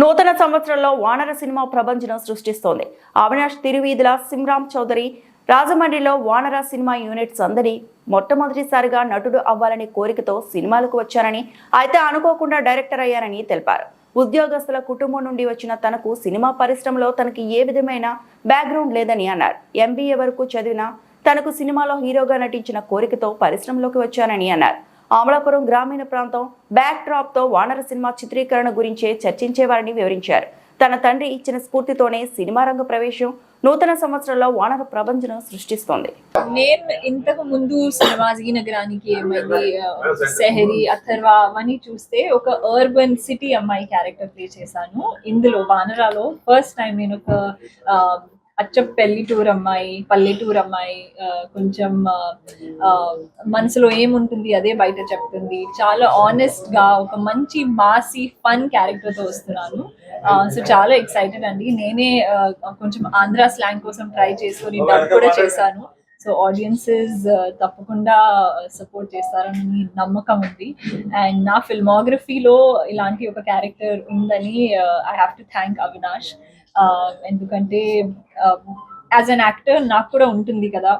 నూతన సంవత్సరంలో వానర సినిమా ప్రభంజనం సృష్టిస్తోంది. అవినాష్ తిరువీధుల సిమ్రామ్ చౌదరి రాజమండ్రిలో వానర సినిమా యూనిట్స్ అందరి మొట్టమొదటిసారిగా నటుడు అవ్వాలనే కోరికతో సినిమాలకు వచ్చారని అయితే అనుకోకుండా డైరెక్టర్ అయ్యారని తెలిపారు. ఉద్యోగస్తుల కుటుంబం నుండి వచ్చిన తనకు సినిమా పరిశ్రమలో తనకి ఏ విధమైన బ్యాక్గ్రౌండ్ లేదని అన్నారు. ఎంబీఏ వరకు చదివిన తనకు సినిమాలో హీరోగా నటించిన కోరికతో పరిశ్రమలోకి వచ్చానని అన్నారు. అమలాపురం గ్రామీణ ప్రాంతం బ్యాక్ డ్రాప్తో వానర సినిమా చిత్రీకరణ గురించే చర్చించేవారని వివరించారు. తన తండ్రి ఇచ్చిన స్ఫూర్తితోనే సినిమా రంగ ప్రవేశం నూతన సంవత్సరంలో వానర ప్రభంజనం సృష్టిస్తోంది. నేను ఇంతకు ముందు సినిమా నగరానికి ఏమైంది? సెహరి అథర్వ అవన్నీ చూస్తే ఒక అర్బన్ సిటీ అమ్మాయి క్యారెక్టర్ ప్లే చేశాను. ఇందులో వానరాలో ఫస్ట్ టైం నేను ఒక అచ్చ పెళ్ళిటూర్ అమ్మాయి పల్లెటూరు అమ్మాయి కొంచెం మనసులో ఏముంటుంది అదే బయట చెప్తుంది. చాలా ఆనెస్ట్గా ఒక మంచి మాసి ఫన్ క్యారెక్టర్తో వస్తున్నాను. సో చాలా ఎక్సైటెడ్ అండి. నేనే కొంచెం ఆంధ్ర స్లాంగ్ కోసం ట్రై చేసుకొని డబ్ కూడా చేశాను. సో ఆడియన్సెస్ తప్పకుండా సపోర్ట్ చేస్తారని నమ్మకం ఉంది. అండ్ నా ఫిల్మోగ్రఫీలో ఇలాంటి ఒక క్యారెక్టర్ ఉందని I have to thank Avinash ఎందుకంటే యాజ్ అన్ యాక్టర్ నాకు కూడా ఉంటుంది కదా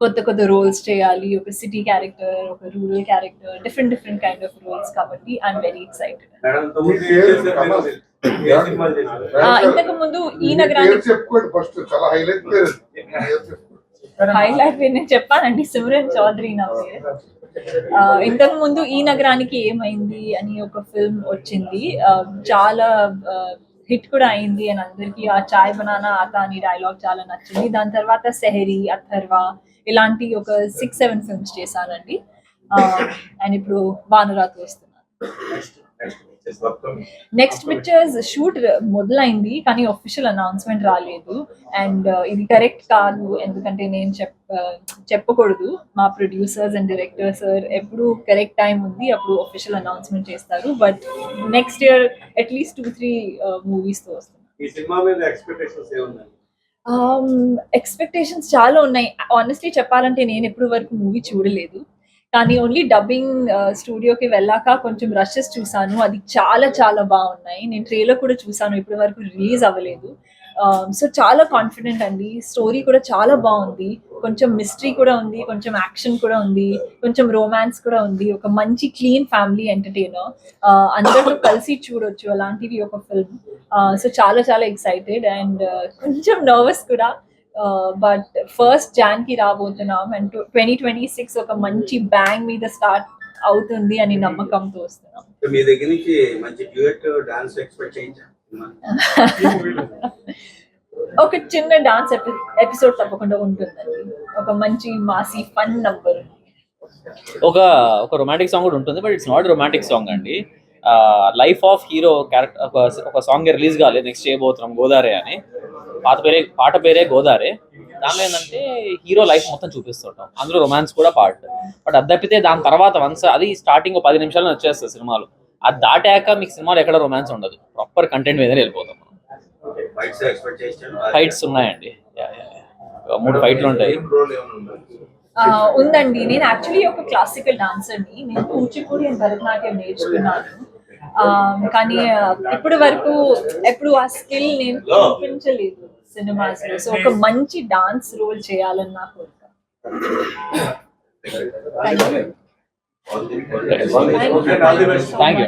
కొత్త కొత్త రోల్స్ చేయాలి ఒక సిటీ క్యారెక్టర్ ఒక rural character different different kind of roles కాబట్టి ఐఎమ్ వెరీ ఎక్సైటెడ్? ఇంతకు ముందు ఈ నగరానికి హైలైట్ నేను చెప్పానండి సిమ్రన్ చౌదరి నా పేరు. ఇంతకు ముందు ఈ నగరానికి ఏమైంది అని ఒక ఫిల్మ్ వచ్చింది. చాలా హిట్ కూడా అయింది అని అందరికి ఆ చాయ్ బనానా ఆతా అని డైలాగ్ చాలా నచ్చింది. దాని తర్వాత సెహరి అథర్వ ఇలాంటి ఒక సిక్స్ సెవెన్ ఫిల్మ్స్ చేశానండి. అండ్ ఇప్పుడు వానురాతో వస్తున్నాను నెక్స్ట్ పిక్చర్స్ షూట్ మొదలైంది కానీ ఒఫిషియల్ అనౌన్స్మెంట్ రాలేదు. అండ్ ఇది కరెక్ట్ కాదు ఎందుకంటే నేను చెప్ చెప్పకూడదు. మా ప్రొడ్యూసర్స్ అండ్ డైరెక్టర్స్ ఎప్పుడు కరెక్ట్ టైం ఉంది అప్పుడు ఒఫిషియల్ అనౌన్స్మెంట్ చేస్తారు. But next year at least two three మూవీస్తో వస్తుంది. ఈ సినిమా మీద ఎక్స్పెక్టేషన్స్ ఏమున్నాయి? ఎక్స్పెక్టేషన్స్ చాలా ఉన్నాయి. ఆనెస్ట్లీ చెప్పాలంటే నేను ఎప్పుడు వరకు మూవీ చూడలేదు. కానీ ఓన్లీ డబ్బింగ్ స్టూడియోకి వెళ్ళాక కొంచెం రషెస్ చూసాను. అది చాలా చాలా బాగున్నాయి. నేను ట్రేలర్ కూడా చూసాను. ఇప్పటి వరకు రిలీజ్ అవ్వలేదు. Um, సో చాలా కాన్ఫిడెంట్ అండి. స్టోరీ కూడా చాలా బాగుంది. కొంచెం మిస్టరీ కూడా ఉంది. కొంచెం యాక్షన్ కూడా ఉంది. కొంచెం రొమాన్స్ కూడా ఉంది. ఒక మంచి క్లీన్ ఫ్యామిలీ ఎంటర్టైనర్ అందరితో కలిసి చూడొచ్చు. అలాంటివి ఒక ఫిల్మ్ సో uh, చాలా చాలా ఎక్సైటెడ్ అండ్ uh, కొంచెం నర్వస్ కూడా. బట్ ఫస్ట్ జాన్కి రాబోతున్నాం అండ్ ట్వంటీ ట్వంటీ సిక్స్ ఒక మంచి బ్యాంగ్ మీద స్టార్ట్ అవుతుంది అని నమ్మకంతో వస్తున్నాం మీ దగ్గర నుంచి మంచి డ్యూయట్ డాన్స్ ఎక్స్పెక్ట్ చేయించాం? ఒక చిన్న డాన్స్ ఎపిసోడ్ తప్పకుండా ఉంటుందండి. ఒక మంచి మాసి ఫన్ నంబర్ ఒక ఒక రొమాంటిక్ సాంగ్ కూడా ఉంటుంది but it's not romantic song అండి. లైఫ్ ఆఫ్ హీరో క్యారెక్టర్ ఒక ఒక సాంగ్ రిలీజ్ కాలేదు నెక్స్ట్ చేయబోతున్నాం గోదారే అని. పాత పేరే పాట పేరే గోదారే దానిలో ఏంటంటే హీరో లైఫ్ మొత్తం చూపిస్తుంటాం. అందులో రొమాన్స్ కూడా పార్ట్ బట్ అది తప్పితే దాని తర్వాత వన్స్ అది స్టార్టింగ్ పది నిమిషాలు వచ్చేస్తుంది సినిమాలు. అది దాటాక మీకు సినిమాలో ఎక్కడ రొమాన్స్ ఉండదు. ప్రాపర్ కంటెంట్ మీదనే వెళ్ళిపోతాం ఫైట్స్ ఎక్స్పెక్ట్ చేయించాను ఫైట్స్ ఉన్నాయండి. మూడు ఫైట్లు ఉంటాయి. ఉందండి. నేను యాక్చువల్లీ ఒక క్లాసికల్ డాన్సర్ని నేను కూచిపూడి అండ్ భరతనాట్యం నేర్చుకున్నాను. కానీ ఇప్పటి వరకు ఎప్పుడు ఆ స్కిల్ నేను చూపించలేదు సినిమాస్లో. సో ఒక మంచి డాన్స్ రోల్ చేయాలని నా కోరిక థ్యాంక్ యూ